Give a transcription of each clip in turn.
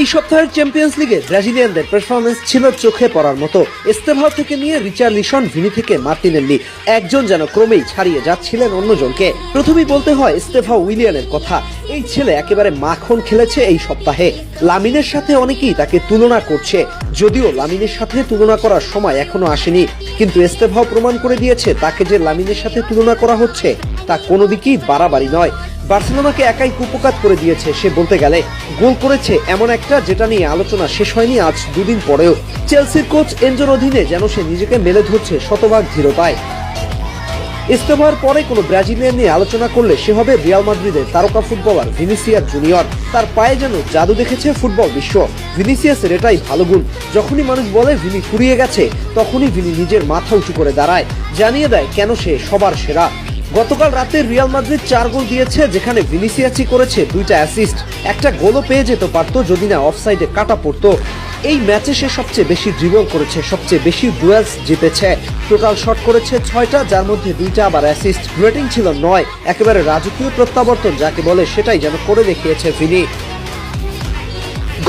এই সপ্তাহের চ্যাম্পিয়ন্স লিগে ব্রাজিলিয়ানদের পারফরমেন্স ছিল চোখে পড়ার মতো। এস্তেভাও থেকে নিয়ে রিচার্ড লিসন, ভিনি থেকে মার্টিনেল্লি একজন যেন ক্রমেই ছাড়িয়ে যাচ্ছিলেন অন্যজনকে। প্রথমেই বলতে হয় এস্তেফা উইলিয়ানের কথা। এই ছেলে একেবারে মাখন খেলেছে এই সপ্তাহে। লামিনের সাথে অনেকেই তাকে তুলনা করছে। যদিও লামিনের সাথে তুলনা করার সময় এখনও আসেনি। কিন্তু এস্তেভাও প্রমাণ করে দিয়েছে তাকে যে লামিনের সাথে তুলনা করা হচ্ছে, তা কোনো দিকেই বাড়াবাড়ি নয়। বার্সেলোনাকে একাই কুপকাত করে দিয়েছে, সে বলতে গেলে। গোল করেছে এমন একটা যেটা নিয়ে আলোচনা শেষ হয়নি আজ দুদিন পরেও। চেলসির কোচ এনজোর অধীনে যেন সে নিজেকে মেলে ধরছে শতভাগ ধীরতায়। ইস্তফার পরে কোনো ব্রাজিলিয়ান নিয়ে আলোচনা করলে সে হবে রিয়াল মাদ্রিদের তারকা ফুটবলার ভিনিসিয়াস জুনিয়র। তার পায়ে যেন জাদু দেখেছে ফুটবল বিশ্ব। ভিনিসিয়াসের এটাই ভালো গুণ। যখনই মানুষ বলে ভিনি ফুরিয়ে গেছে, তখনই ভিনি নিজের মাথা উঁচু করে দাঁড়ায়। জানিয়ে দেয় কেন সে সবার সেরা। গতকাল রাতে রিয়াল মাদ্রিদ চার গোল দিয়েছে, যেখানে ভিনিসিয়াচি করেছে দুইটা অ্যাসিস্ট একটা গোলও পেয়ে যেতে পারতো যদি না অফসাইডে কাটা পড়তো। এই ম্যাচে সে সবচেয়ে বেশি ড্রিবল করেছে, সবচেয়ে বেশি ডুয়েলস জিতেছে। টোটাল শট করেছে ছয়টা, যার মধ্যে দুইটা আবার অ্যাসিস্ট রেটিং ছিল নয়, একেবারে রাজকীয় প্রত্যাবর্তন, যাকে বলে সেটাই যেন করে দেখিয়েছে ভিনি।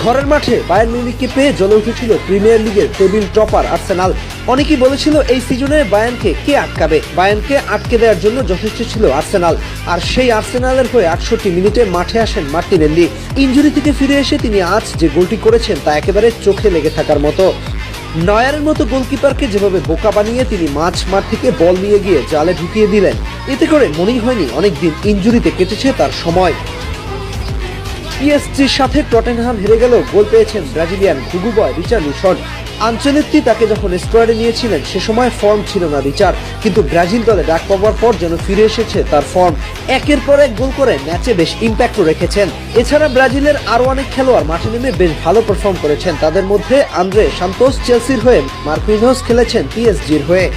ঘরের মাঠে বায়ার মিউনিককে পেয়ে জ্বলে উঠেছিল প্রিমিয়ার লিগের টেবিল টপার আর্সেনাল। অনেকেই বলেছিল এই সিজনে বায়ানকে কে আটকাবে? বায়ানকে আটকে দেওয়ার জন্য যথেষ্ট ছিল আর্সেনাল। আর সেই আর্সেনালের হয়ে আটষট্টি মিনিটে মাঠে আসেন মার্টিনেল্লি ইঞ্জুরি থেকে ফিরে এসে তিনি আজ যে গোলটি করেছেন তা একেবারে চোখে লেগে থাকার মতো। নয়ারের মতো গোলকিপারকে যেভাবে বোকা বানিয়ে তিনি মাঝ মাঠ থেকে বল নিয়ে গিয়ে জালে ঢুকিয়ে দিলেন, এতে করে মনেই হয়নি অনেকদিন ইঞ্জুরিতে কেটেছে তার সময়। পিএসজির সাথে টটেনহাম হেরে গেলেও গোল পেয়েছেন ব্রাজিলিয়ান ঘুঘু বয় রিচার্ড লিসন আঞ্চলিকটি তাকে যখন স্কোয়াডে নিয়েছিলেন, সে সময় ফর্ম ছিল না রিচার্ড। কিন্তু ব্রাজিল দলে ডাক পাওয়ার পর যেন ফিরে এসেছে তার ফর্ম একের পর এক গোল করে ম্যাচে বেশ ইম্প্যাক্টও রেখেছেন। এছাড়া ব্রাজিলের আরও অনেক খেলোয়াড় মাঠে নেমে বেশ ভালো পারফর্ম করেছেন। তাদের মধ্যে আন্দ্রে সান্তোস চেলসির হয়ে মার্কুইনহস খেলেছেন পিএসজির হয়ে।